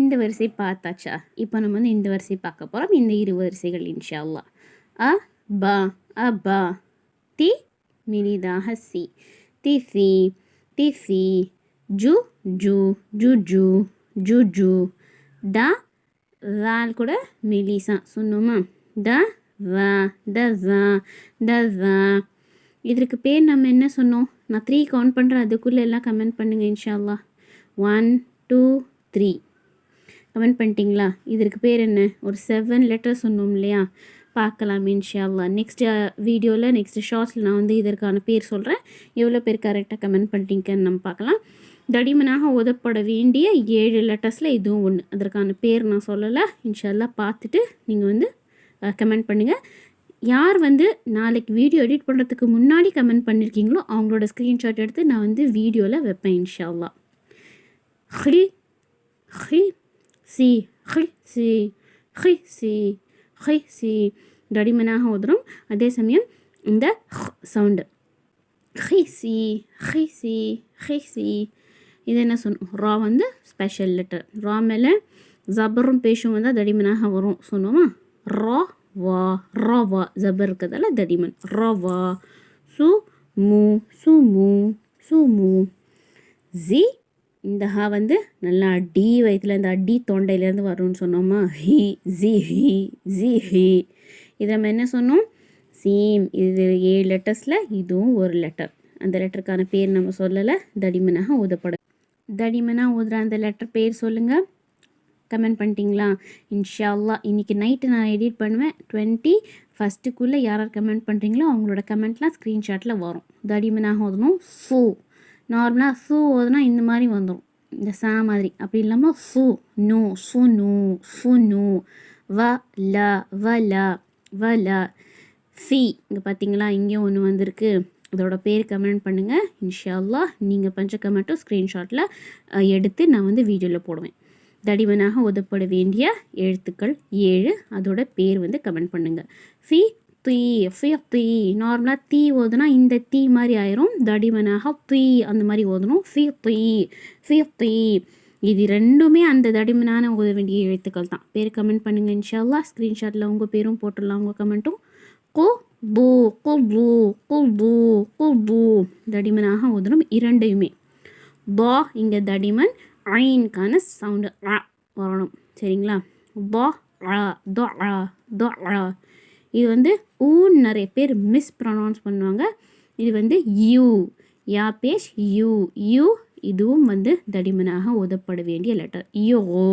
இந்த வரிசை பார்த்தாச்சா? இப்போ நம்ம வந்து இந்த வரிசை பார்க்க போகிறோம் இந்த இரு வரிசைகள் இன்ஷா அ ப அ ப தி மெலிதாக சி. தி சி தி சி ஜு ஜு ஜு ஜு ஜு ஜு. த ரால் கூட மெலிசா சொன்னோமா? த வா த த இதற்கு பேர் நம்ம என்ன சொன்னோம்? நான் த்ரீ கவுண்ட் பண்ணுறேன் அதுக்குள்ளே எல்லாம் கமெண்ட் பண்ணுங்கள் இன்ஷா ஒன் டூ த்ரீ கமெண்ட் பண்ணிட்டீங்களா? இதற்கு பேர் என்ன? ஒரு செவன் லெட்டர் சொன்னோம் இல்லையா? பார்க்கலாம் இன்ஷா நெக்ஸ்ட் வீடியோவில் நெக்ஸ்ட் ஷார்ட்ஸில் நான் வந்து இதற்கான பேர் சொல்கிறேன் எவ்வளோ பேர் கரெக்டாக கமெண்ட் பண்ணிட்டீங்கன்னு நம்ம பார்க்கலாம். தடிமனாக ஓதப்பட வேண்டிய ஏழு லெட்டர்ஸில் இதுவும் ஒன்று அதற்கான பேர் நான் சொல்லலை. இன்ஷா பார்த்துட்டு நீங்கள் வந்து கமெண்ட் பண்ணுங்கள் யார் வந்து நாளைக்கு வீடியோ எடிட் பண்ணுறதுக்கு முன்னாடி கமெண்ட் பண்ணியிருக்கீங்களோ அவங்களோட ஸ்க்ரீன்ஷாட் எடுத்து நான் வந்து வீடியோவில் வைப்பேன் இன்ஷா அல்லாஹ் ஹி சி ஹி சி ஹி சி ஹி சி. தடிமனாக உதறும். அதே சமயம் இந்த சவுண்டு. ஹி சி ஹி சி ஹி சி. இது என்ன சொன்னோம் ரா வந்து ஸ்பெஷல் லெட்டர். ரா மேலே ஜபரும் பேஷும் வந்தால் தடிமனாக வரும் சொன்னோமா? ரா வா ரா வா. ஜபர் இருக்கிறதால தடிமன். ரா வா. சு மு சு மு சு மு. ஜி இந்த ஹா வந்து நல்லா அடி வயிற்றுல இந்த அடி தொண்டையிலேருந்து வரும்னு சொன்னோமா? ஹி ஜி ஹி ஜி ஹி. இதை நம்ம என்ன சொன்னோம்? சேம் இது ஏழு லெட்டர்ஸில் இதுவும் ஒரு லெட்டர். அந்த லெட்டருக்கான பேர் நம்ம சொல்லலை. தடிமனாக ஊதப்படும் தடிமனாக ஊதுற அந்த லெட்டர் பேர் சொல்லுங்கள் கமெண்ட் பண்ணிட்டீங்களா? இன்ஷால்லா இன்றைக்கி நைட்டு நான் எடிட் பண்ணுவேன். டுவெண்ட்டி ஃபஸ்ட்டுக்குள்ளே யார் யார் கமெண்ட் பண்ணுறீங்களோ அவங்களோட கமெண்ட்லாம் ஸ்க்ரீன்ஷாட்டில் வரும். தடிமனாக ஓதணும் ஃபூ நார்மலாக சூ ஓதுனா இந்த மாதிரி வந்துடும் இந்த சா மாதிரி. அப்படி இல்லாமல் சு நூ சு நூ சு நூ வ ல வ ல வ ல சி இங்கே பார்த்தீங்களா இங்கேயும் ஒன்று வந்திருக்கு. இதோட பேர் கமெண்ட் பண்ணுங்கள் இன்ஷால்லா நீங்கள் பஞ்ச கமெண்ட்டும் ஸ்க்ரீன்ஷாட்டில் எடுத்து நான் வந்து வீடியோவில் போடுவேன். தடிமனாக ஒதப்பட வேண்டிய எழுத்துக்கள் ஏழு. அதோட பேர் வந்து கமெண்ட் பண்ணுங்கள் ஃபி தீ ஃபி தீ. நார்மலாக தீ ஓதுனா இந்த தீ மாதிரி ஆயிரும். தடிமனாக தீ அந்த மாதிரி ஓதணும். ஃபி தீ ஃபி தீ. இது ரெண்டுமே அந்த தடிமனான ஓத வேண்டிய எழுத்துக்கள் தான். பேர் கமெண்ட் பண்ணுங்கள் இன்ஷால்லா ஸ்க்ரீன்ஷாட்டில் உங்கள் பேரும் போட்டுடலாம். உங்கள் கமெண்ட்டும் கு பூ கு பூ கு பூ கு பூ. தடிமனாக ஓதணும் இரண்டையுமே. பா இங்கே தடிமன். ஐன்கான சவுண்டு வரணும். சரிங்களா? பா ஆ தொ ஆ தொ ஆ. இது வந்து ஊ நிறைய பேர் மிஸ் ப்ரொனவுன்ஸ் பண்ணுவாங்க. இது வந்து யூ. யா பேஷ் யூ. யூ இதுவும் வந்து தடிமனாக ஓதப்பட வேண்டிய லெட்டர் யோ.